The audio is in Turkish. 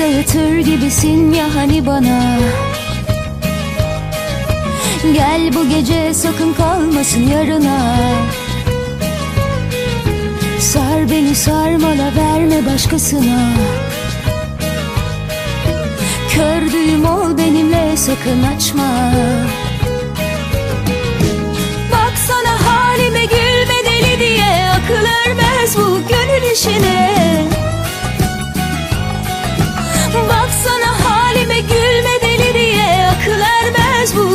Yatır gibisin ya hani bana? Gel bu gece sakın kalmasın yarına. Sar beni sarmala verme başkasına. Kördüğüm ol benimle sakın açma